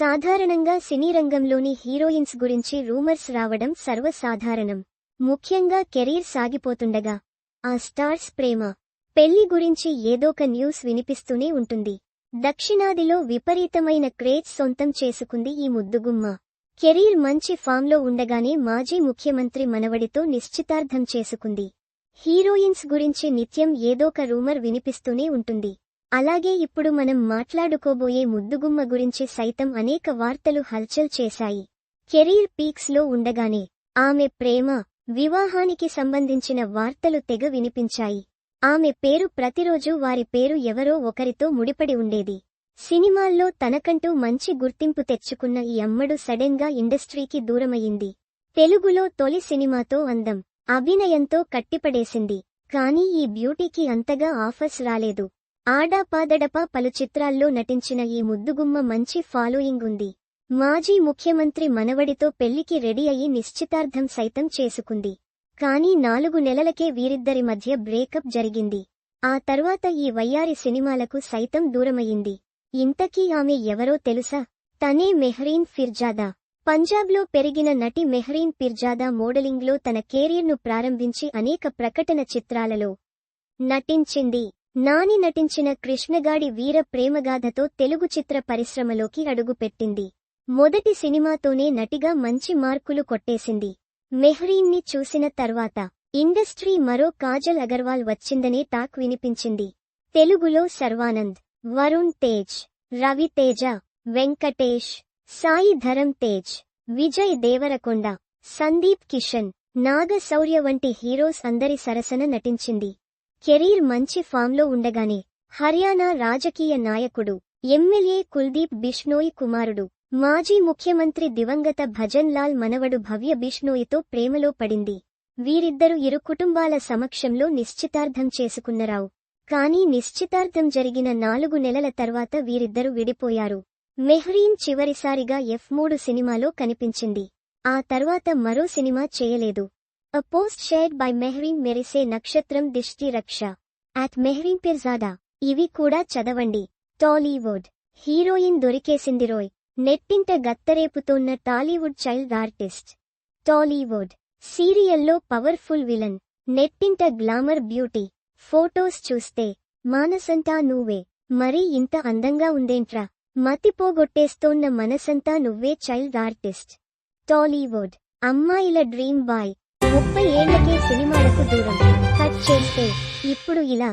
సాధారణంగా సినీ రంగంలోని హీరోయిన్స్ గురించి రూమర్స్ రావడం సర్వసాధారణం. ముఖ్యంగా కెరీర్ సాగిపోతుండగా. ఆ స్టార్స్ ప్రేమ. పెళ్ళి గురించి ఏదోక న్యూస్ వినిపిస్తూనే ఉంటుంది. దక్షిణాదిలో విపరీతమైన క్రేజ్ సొంతం చేసుకుంది ఈ ముద్దుగుమ్మ. కెరీర్ మంచి ఫామ్లో ఉండగానే మాజీ ముఖ్యమంత్రి మనవడితో నిశ్చితార్థం చేసుకుంది. హీరోయిన్స్ గురించి నిత్యం ఏదోక రూమర్ వినిపిస్తూనే ఉంటుంది. అలాగే ఇప్పుడు మనం మాట్లాడుకోబోయే ముద్దుగుమ్మ గురించి సైతం అనేక వార్తలు హల్చల్ చేశాయి. కెరీర్ పీక్స్లో ఉండగానే ఆమె ప్రేమ వివాహానికి సంబంధించిన వార్తలు తెగ వినిపించాయి. ఆమె పేరు ప్రతిరోజూ వారి పేరు ఎవరో ఒకరితో ముడిపడి ఉండేది. సినిమాల్లో తనకంటూ మంచి గుర్తింపు తెచ్చుకున్న ఈ అమ్మడు సడెన్గా ఇండస్ట్రీకి దూరమయ్యింది. తెలుగులో తొలి సినిమాతో అందం అభినయంతో కట్టిపడేసింది. కానీ ఈ బ్యూటీకి అంతగా ఆఫర్స్ రాలేదు. ఆడాపాదడప పలు చిత్రాల్లో నటించిన ఈ ముద్దుగుమ్మ మంచి ఫాలోయింగ్ ఉంది. మాజీ ముఖ్యమంత్రి మనవడితో పెళ్ళికి రెడీ అయి నిశ్చితార్థం సైతం చేసుకుంది. కానీ నాలుగు నెలలకే వీరిద్దరి మధ్య బ్రేకప్ జరిగింది. ఆ తర్వాత ఈ వయ్యారి సినిమాలకు సైతం దూరమయ్యింది. ఇంతకీ ఆమె ఎవరో తెలుసా? తనే మెహ్రీన్ ఫిర్జాదా. పంజాబ్లో పెరిగిన నటి మెహ్రీన్ పిర్జాదా మోడలింగ్లో తన కెరీర్ను ప్రారంభించి అనేక ప్రకటన చిత్రాలలో నటించింది. నాని నటించిన కృష్ణగాడి వీర ప్రేమగాథతో తెలుగు చిత్ర పరిశ్రమలోకి అడుగుపెట్టింది. మొదటి సినిమాతోనే నటిగా మంచి మార్కులు కొట్టేసింది. మెహ్రీన్ని చూసిన తర్వాత ఇండస్ట్రీ మరో కాజల్ అగర్వాల్ వచ్చిందనే టాక్ వినిపించింది. తెలుగులో శర్వానంద్ వరుణ్ తేజ్ రవితేజ వెంకటేష్ సాయి ధరం తేజ్ విజయ్ దేవరకొండ సందీప్ కిషన్ నాగశౌర్య వంటి హీరోస్ అందరి సరసన నటించింది. కెరీర్ మంచి ఫామ్లో ఉండగానే హర్యానా రాజకీయ నాయకుడు ఎమ్మెల్యే కుల్దీప్ బిష్నోయి కుమారుడు మాజీ ముఖ్యమంత్రి దివంగత భజన్ లాల్ మనవడు భవ్య బిష్నోయితో ప్రేమలో పడింది. వీరిద్దరు ఇరు కుటుంబాల సమక్షంలో నిశ్చితార్థం చేసుకున్నరావు. కానీ నిశ్చితార్థం జరిగిన నాలుగు నెలల తర్వాత వీరిద్దరు విడిపోయారు. మెహ్రీన్ చివరిసారిగా ఎఫ్ మూడు సినిమాలో కనిపించింది. ఆ తర్వాత మరో సినిమా చేయలేదు. A post shared by Mehreen మెరిసే నక్షత్రం దిష్టి రక్ష అట్ మెహ్రీన్ పిర్జాదా ఇవి కూడా చదవండి టాలీవుడ్ హీరోయిన్ దొరికేసింది రోయ్ నెట్టింట గత్తరేపుతోన్న టాలీవుడ్ చైల్డ్ ఆర్టిస్ట్ టాలీవుడ్ సీరియల్లో పవర్ఫుల్ విలన్ నెట్టింట గ్లామర్ బ్యూటీ ఫోటోస్ చూస్తే మానసంతా నువ్వే మరీ ఇంత అందంగా ఉందేంట్రా మతిపోగొట్టేస్తోన్న మనసంతా నువ్వే చైల్డ్ ఆర్టిస్ట్ టాలీవుడ్ అమ్మాయిల డ్రీమ్ బాయ్ ముప్పై ఏళ్ళకే సినిమాలకు దూరం. కట్ చేస్తే ఇప్పుడు ఇలా.